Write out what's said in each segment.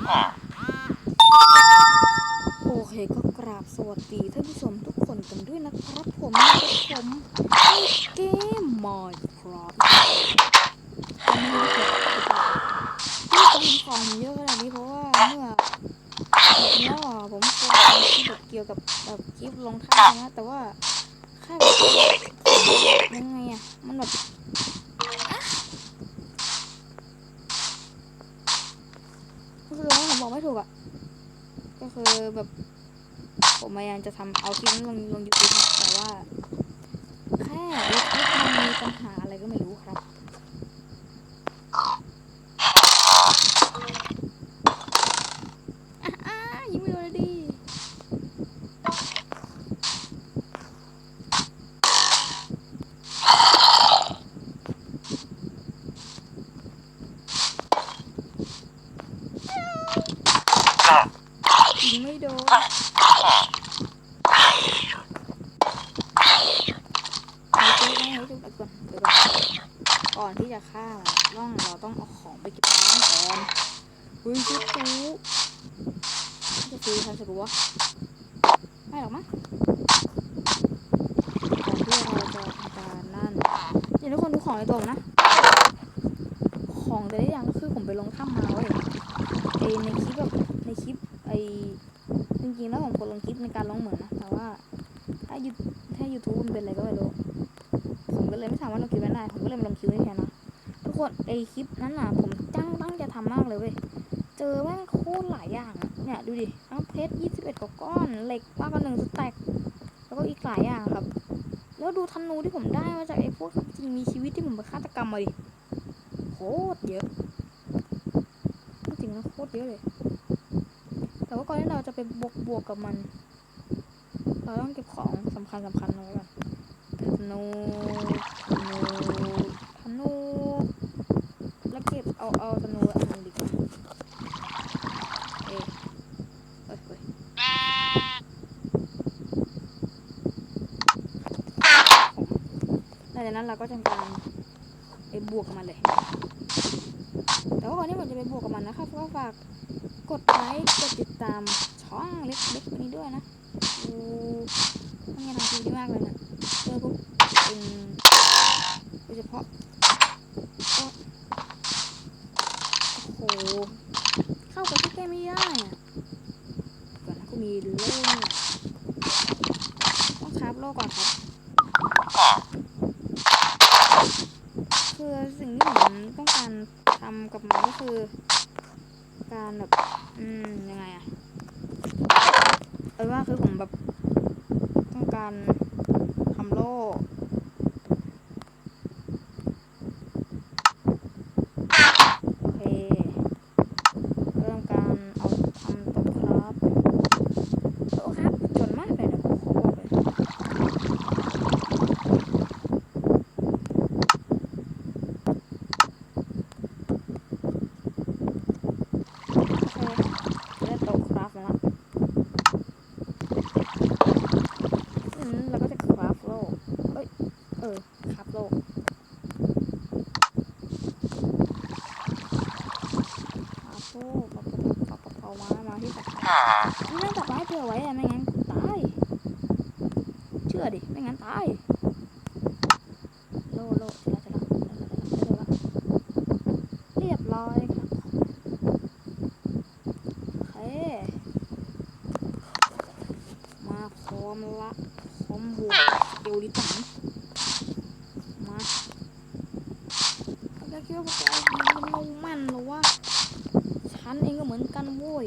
โอเคก็กราบสวัสดีท่านผู้ชมทุกคนกันด้วยนะครับผมนะครับผมเกม Minecraft ที่ผมของเยอะขนาดนี้เพราะว่าเมื่อแล้วอะผมเคยทำคลิปเกี่ยวกับแบบคลิปลงท่ายนะแต่ว่าแค่แบบยังไงอะมันแบบก็คือว่าผมบอกไม่ถูกอะ ก็ คือแบบ ผมพยายามจะทำเอาคลิปนั้นลงลงยูทูบแต่ว่า แค่ยูทูบมันมีปัญหาอะไรก็ไม่รู้ครับ อะอะยิงไม่โดนเลยดิยิงไม่โดน เฮ้ยเฮ้ยเฮ้ยเดี๋ยวก่อนเดี๋ยวก่อนก่อนที่จะฆ่ามันต้องเราต้องเอาของไปเก็บร้านก่อนเฮ้ยจุ๊จูจะซื้อทันสรู้วะไม่หรอ ก่อนที่เราจะทำการนั่นอย่าทุกคนดูของในตัวนะ ของแต่ละอย่างก็คือผมไปลงถ้ำมาเว้ยไอในคลิปแบบในคลิปไอจริงๆแล้วผมกดลงคลิปในการลงเหมือง โคตรเยอะเลย แต่ว่าก่อนที่เราจะไปบวกบวกกับมัน เราต้องเก็บของสำคัญสำคัญเอาไว้ก่อนธนูธนูธนูแล้วเก็บเอาเอาธนูอันนึงดีกว่าเอ๊ะเฮ้ยเฮ้ยหลังจากนั้นเราก็ทำการไปบวกกับมันเลย ว่าก่อนที่ผมจะไปบวกกับมันนะครับก็ฝากกดไลค์กดติดตามช่องเล็กๆนี้ด้วยนะดูทำงานทำดีมากเลยนะเจอปุ๊บเป็นโดยเฉพาะโอ้โหเข้าไปใกล้ๆไม่ได้อะก่อนนะกูมีโล่นต้องคราฟโล่ก่อนครับ คือสิ่งที่ผมต้องการทำกับมันก็ คือการแบบ อืม ยังไงอะเอาเป็นว่าคือผมแบบ ต้องการทำโล่ โอเคเริ่มการเอาทำตัวครับโอ้ครับจนมากเลยนะผมขอบอกเลยโอเคได้โต๊ะครับมาละอืมแล้วก็จะคราฟโลกเอ้ย เออคราฟโลก อาโซ่ปะปะปะปะเอามามาที่ตัดไม่ต้องตัดไม้เผื่อไว้อะไม่งั้นตาย เชื่อดิ ไม่งั้นตาย โลโลจะละจะละจะละจะละเรียบร้อยครับโอเค มาพร้ อมละพร้อมบวกเอวดิสันมาแล้วคิดว่าพวกเรามันลงมันเหรอวะฉันเองก็เหมือนกันโว้ย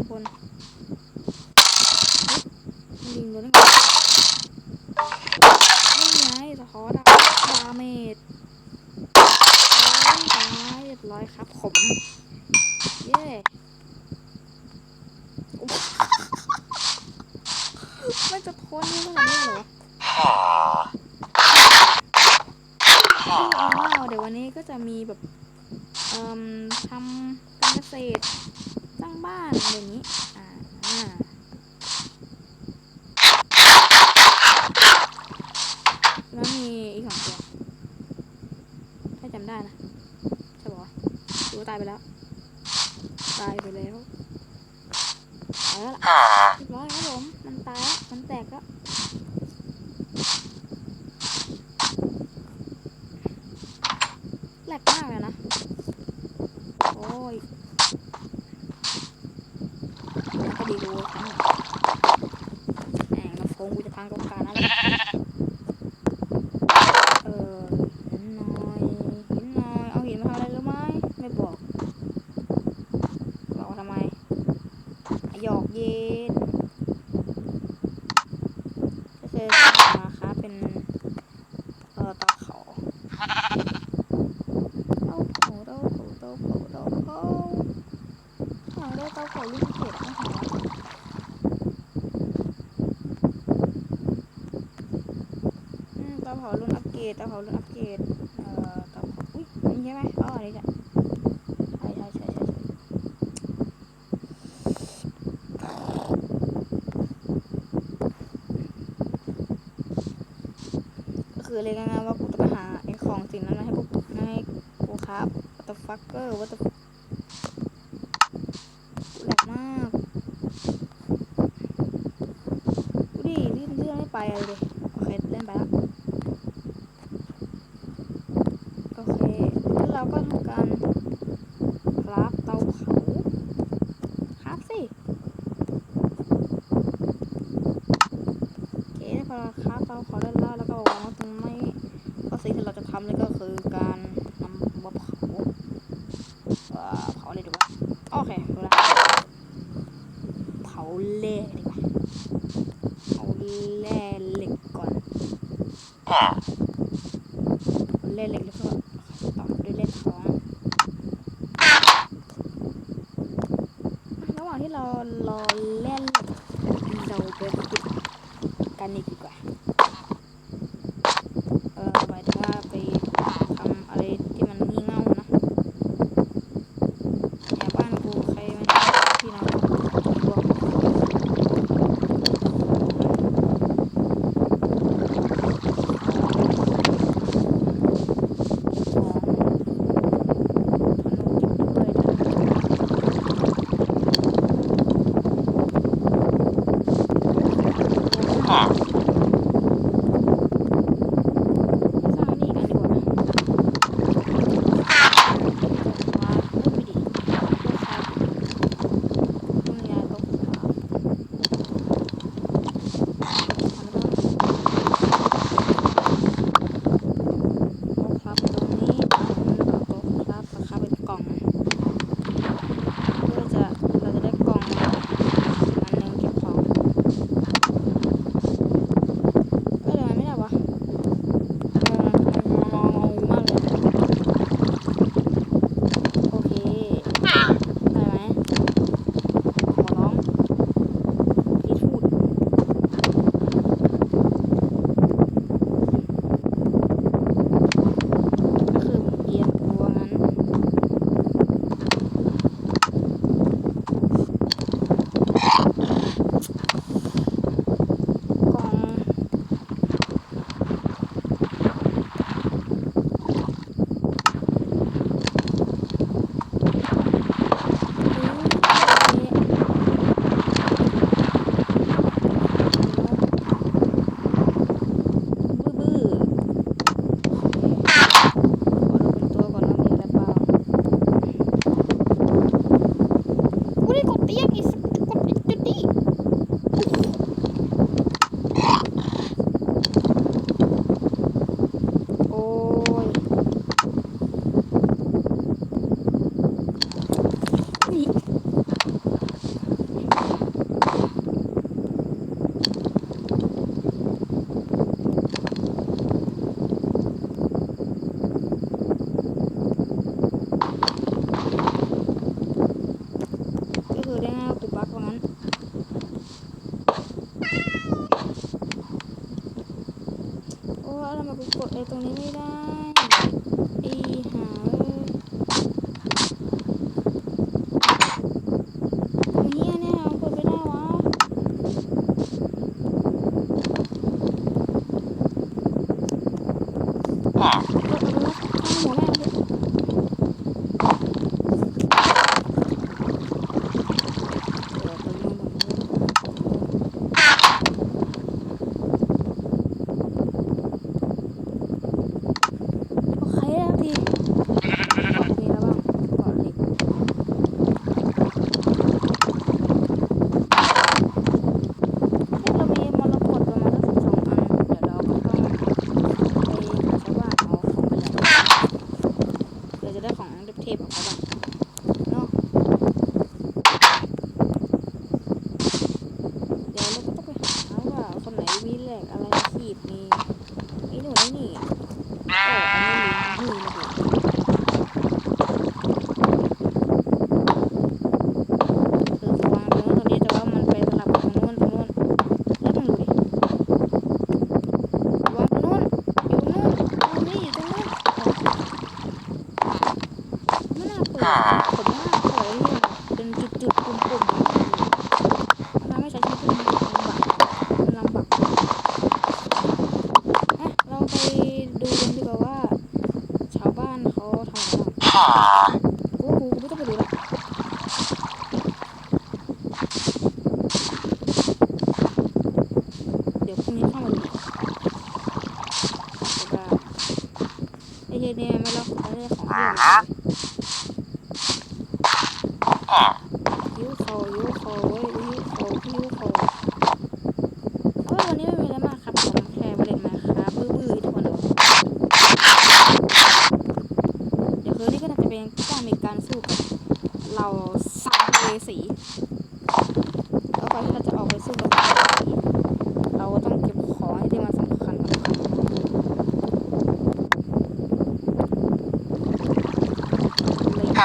ทุคนยิงโดนกคนไม่ไงสะท้อนดาเมจตายเยร้อยครับผมีกสองตัว ถ้าจำได้นะจะบอกตัวตายไปแล้ว ตายไปแล้วเอาละเรียบร้อยครับผม hayaldi. 冷冷的风。 เราไปกดไอ้ตรงนี้ไม่ได้ไอ้ ผมหน้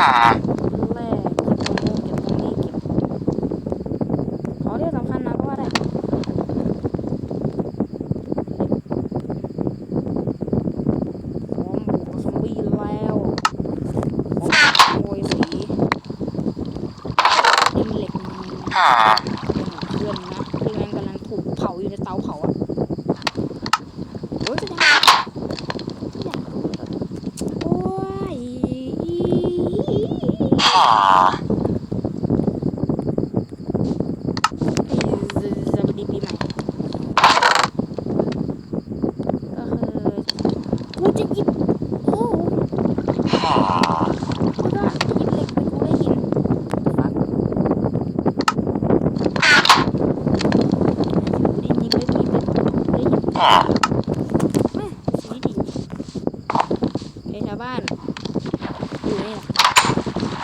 แม่เก็บตรงนี้เก็ตรงนี้เก็บ ขอเรื่องสำคัญนะเพราะว่าพร้อมบุกซมบี้แล้วพร้อมขโมยสีเป็นเหล็ก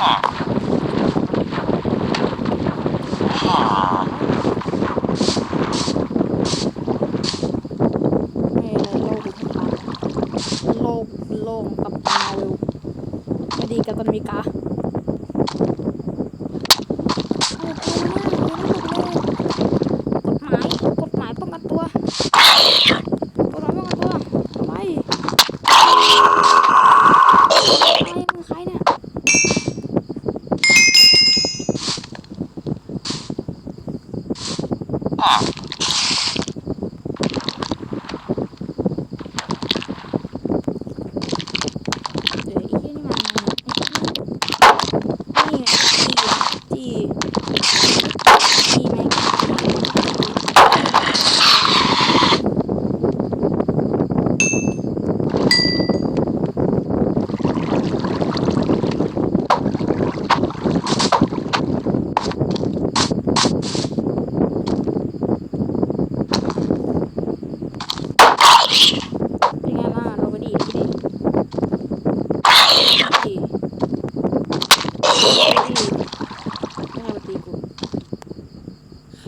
โลกโลกกับตาเร็วไม่ดีกับกนมิกา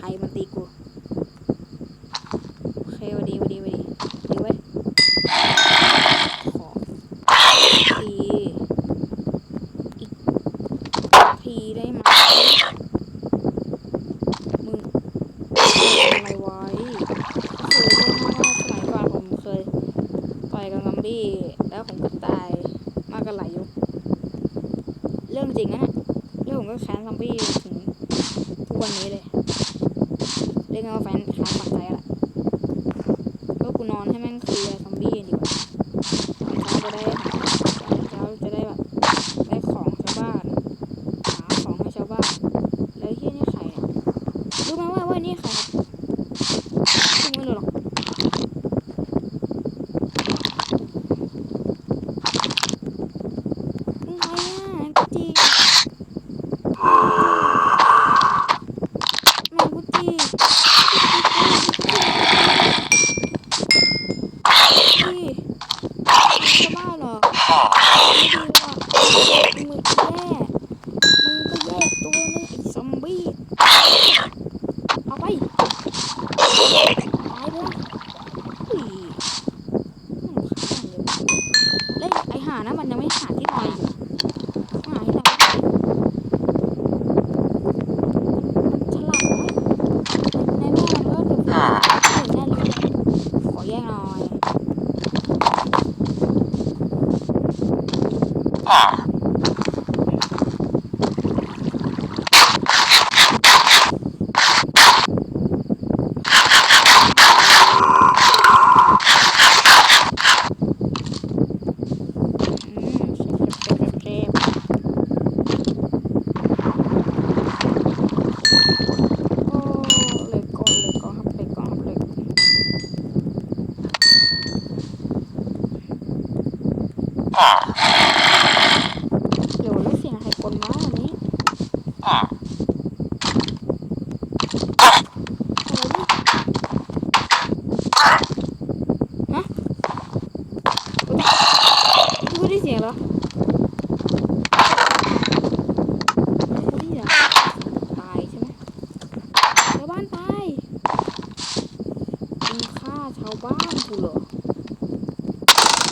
ay mantiko หาที่นอนอยู่หาที่นอนมันฉลาดไหมในแม่มันก็ถูกเห็นแน่เลยขอแยกหน่อยอืมเชฟเชฟเชฟโอ้เหล็กก่อนเหล็กก่อนครับเหล็กก่อนครับเหล็ก เดี๋ยวแล้วเสียงใครกลมาวันนี้อะไรนี่ฮะกูได้เสียงเหรอกูได้เสียงตายใช่ไหมชาวบ้านตายมึงฆ่าชาวบ้านกูเหรอ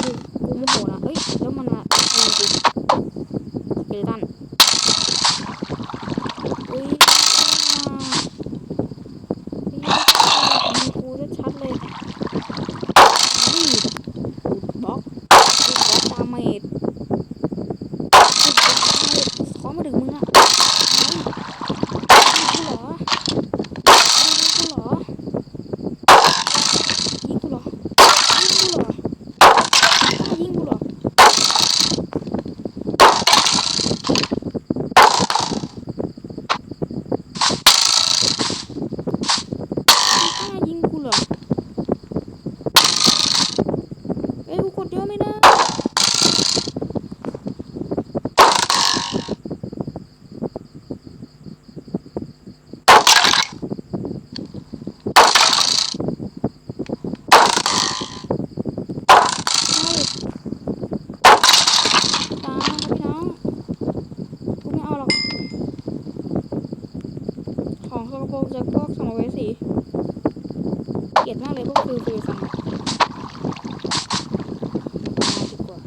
กูกูโมโหนะเอ้ยแล้วมันมายิงกู สเกเลตันอุ้ยมีกูจะชัดเลยนี่กูบล็อกกูบล็อกดาเมจกูบล็อกดาเมจขอมาถึงมึงอะยิงกูเหรอยิงกูเหรอยิงกูเหรอยิงกูเหรอยิงกูเหรอ มึงกล้ายิงกูเหรอ เอ้ยกูกดเยอะไม่ได้ ตามมาพี่น้อง กูไม่เอาหรอก ของสกปรกจากพวกสัมภเวสีเกลียดมากเลยพวกฟิวฟิวสังมาดีกว่า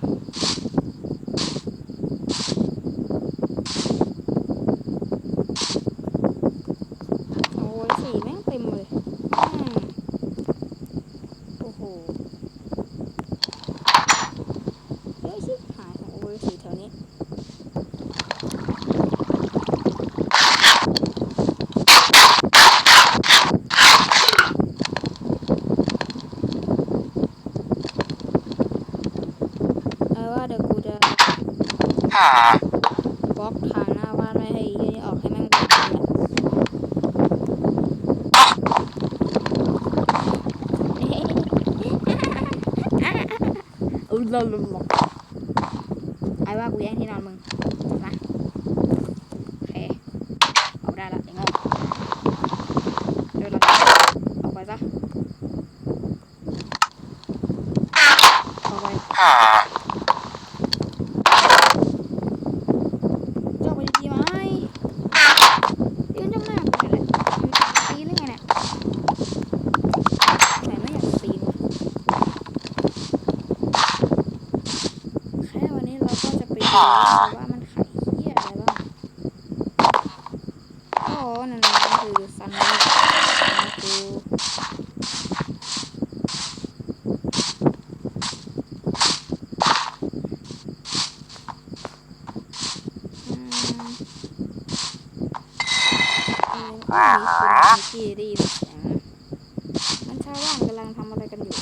โอ้ยสีแม่งเต็มเลยอืมโอ้โหเฮ้ยชิบหายของโอ้ยสีแถวนี้ เอาว่าเดี๋ยวกูจะบล็อกทางหน้าบ้านไม่ให้ไอ้นี่ออกให้แม่งเดินไปแหละ อุ้ มีคนที่ได้ยินเสียงมันชาวบ้านกำลังทำอะไรกันอยู่